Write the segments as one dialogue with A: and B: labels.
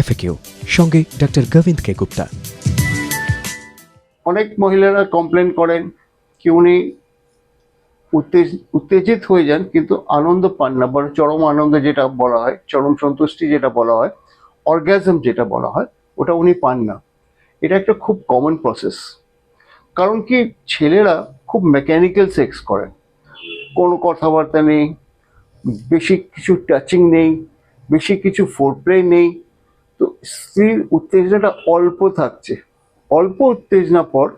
A: FAQ. সঙ্গে doctor Govinda কে গুপ্তা।
B: অনেক মহিলারা কমপ্লেন করেন কি উনি উত্তেজ, উত্তেজিত হয়ে যান, কিন্তু আনন্দ পান না বা চরম আনন্দ যেটা বলা হয়, চরম সন্তুষ্টি যেটা বলা হয় অর্গ্যাজম যেটা বলা হয়, ওটা উনি পান না। এটা একটা খুব কমন প্রসেস কারণ কি, ছেলেরা খুব মেকানিক্যাল সেক্স করেন কোনো কথাবার্তা নেই, বেশি কিছু টাচিং নেই, বেশি কিছু ফোরপ্লে নেই তো স্ত্রীর উত্তেজনাটা অল্প থাকছে। অল্প উত্তেজনা পর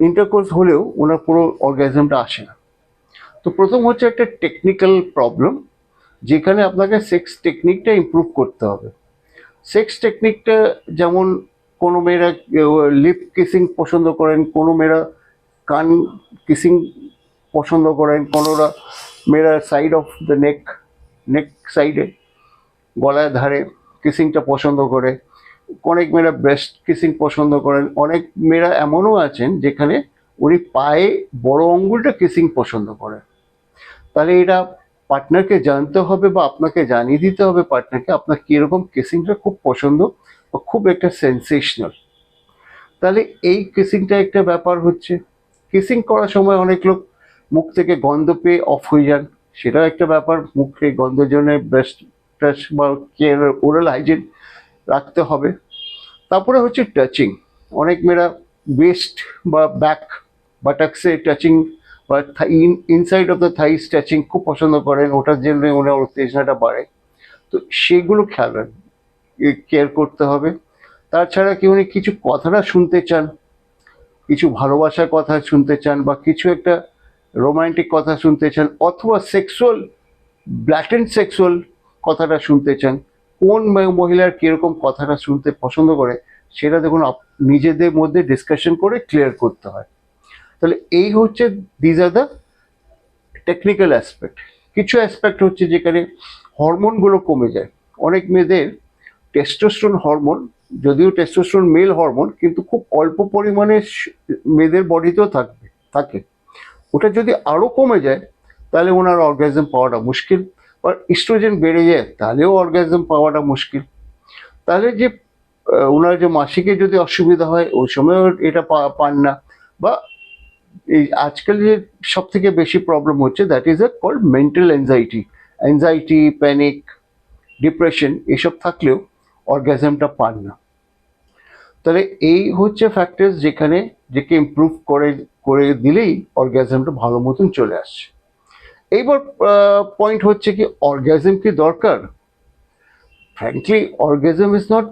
B: ইন্টারকোর্স হলেও ওনার পুরো অর্গানিজমটা আসে না। তো প্রথম হচ্ছে একটা টেকনিক্যাল প্রবলেম যেখানে আপনাকে সেক্স টেকনিকটা ইমপ্রুভ করতে হবে। সেক্স টেকনিকটা যেমন কোনো মেয়েরা লিপ কিসিং পছন্দ করেন, কোনো মেয়েরা কান কিসিং পছন্দ করেন কোনোরা মেয়েরা side of the neck neck সাইডে গলায় ধারে কিসিংটা পছন্দ করে। অনেক মেয়েরা ব্রেস্ট কিসিং পছন্দ করেন। অনেক মেয়েরা এমনও আছেন যেখানে উনি পায়ে বড় আঙ্গুলটা কিসিং পছন্দ করেন তাহলে এটা পার্টনারকে জানতে হবে বা আপনাকে জানিয়ে দিতে হবে পার্টনারকে আপনার কীরকম কিসিংটা খুব পছন্দ বা খুব একটা সেন্সেশনাল তাহলে এই কিসিংটা একটা ব্যাপার হচ্ছে। কিসিং করার সময় অনেক লোক মুখ থেকে গন্ধ পেয়ে অফ হয়ে যান। সেটাও একটা ব্যাপার। মুখে গন্ধের জন্য ব্রাশ বা ওরাল হাইজিন রাখতে হবে। তারপরে হচ্ছে টাচিং অনেক মেয়েরা ওয়েস্ট বা ব্যাক বা বাটাক্সে টাচিং বা in inside of the thighs touching খুব পছন্দ করেন। ওটার জন্য ওনার উত্তেজনাটা বাড়ে। তো সেগুলো খেয়াল কেয়ার করতে হবে। তাছাড়া কি উনি কিছু কথাটা শুনতে চান? কিছু ভালোবাসার কথা শুনতে চান বা কিছু একটা রোমান্টিক কথা শুনতে চান অথবা সেক্সুয়াল ব্ল্যাটেন্ট সেক্সুয়াল কথাটা শুনতে চান, কোন মহিলার কীরকম কথাটা শুনতে পছন্দ করে, সেটা দেখুন নিজেদের মধ্যে ডিসকাশন করে ক্লিয়ার করতে হয়। তাহলে এই হচ্ছে these are the technical aspect কিছু অ্যাসপেক্ট হচ্ছে যেখানে হরমোনগুলো কমে যায়। অনেক মেয়েদের টেস্টোস্টেরন হরমোন যদিও টেস্টোস্টেরন মেল হরমোন কিন্তু খুব অল্প পরিমাণে মেয়েদের বডিতেও থাকবে, থাকে। ওটা যদি আরও কমে যায়, তাহলে ওনার অর্গাজম পাওয়াটা মুশকিল। ইস্ট্রোজেন বেড়ে যায়, তাহলেও অর্গাজম পাওয়াটা মুশকিল। তাহলে যে ওনার যে মাসিকে যদি অসুবিধা হয়, ওই সময়ও এটা পান না। বা এই আজকাল যে সব থেকে বেশি প্রবলেম হচ্ছে that is a called mental anxiety anxiety panic depression এসব থাকলেও অর্গাজমটা পান না। তাহলে এই হচ্ছে ফ্যাক্টরস যেখানে, যেকে ইমপ্রুভ করে করে দিলেই অর্গাজমটা ভালো মতন চলে আসছে। এইবার পয়েন্ট হচ্ছে কি অর্গাজম কি দরকার? ফ্র্যাঙ্কলি অর্গাজম ইজ নট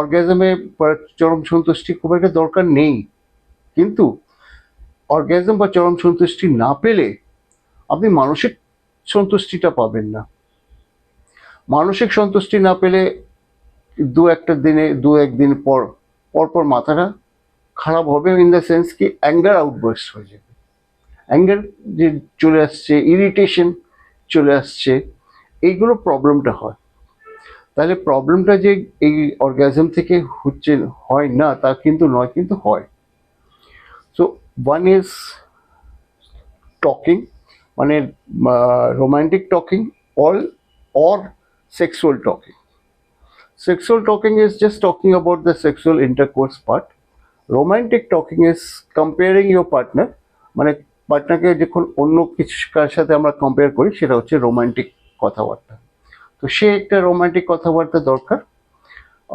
B: অর্গাজমে চরম সন্তুষ্টি খুব একটা দরকার নেই। কিন্তু অর্গাজম বা চরম সন্তুষ্টি না পেলে আপনি মানসিক সন্তুষ্টিটা পাবেন না। মানসিক সন্তুষ্টি না পেলে দু একটা দিনে, দু একদিন পর, পরপর মাথাটা খারাপ হবে ইন দ্য সেন্স কি অ্যাঙ্গার আউটবার্স্ট হয়ে যাবে অ্যাঙ্গার যে চলে আসছে ইরিটেশন চলে আসছে, এইগুলো প্রবলেমটা হয়। তাহলে প্রবলেমটা যে এই অর্গাজম থেকে হচ্ছে, হয় না, তা কিন্তু নয়, কিন্তু হয়। সো ওয়ান ইজ টকিং মানে romantic talking all or sexual talking sexual talking is just talking about the sexual intercourse part romantic talking is comparing your partner মানে পার্টনারকে যখন অন্য কিছু কার সাথে আমরা কম্পেয়ার করি, সেটা হচ্ছে রোমান্টিক কথাবার্তা। তো সে একটা রোমান্টিক কথাবার্তা দরকার।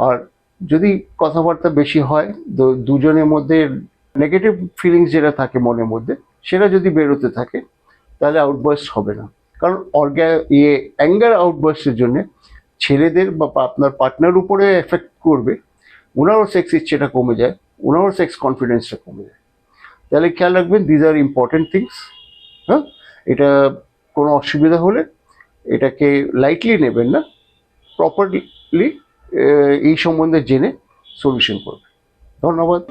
B: আর যদি কথাবার্তা বেশি হয় দুজনের মধ্যে নেগেটিভ ফিলিংস যেটা থাকে মনের মধ্যে, সেটা যদি বেরোতে থাকে, তাহলে আউটবার্স্ট হবে না। কারণ অর্গ্যা ইয়ে অ্যাঙ্গার আউটবার্স্টের জন্য ছেলেদের বা আপনার পার্টনার উপরে এফেক্ট করবে, ওনারও সেক্স ইচ্ছেটা কমে যায়, ওনারও সেক্স কনফিডেন্সটা কমে যায়। তাহলে খেয়াল রাখবেন দিজ আর ইম্পর্টেন্ট থিংস হ্যাঁ? এটা কোনো অসুবিধা হলে এটাকে লাইটলি নেবেন না প্রপারলি এই সম্বন্ধে জেনে সলিউশন করবে ধন্যবাদ।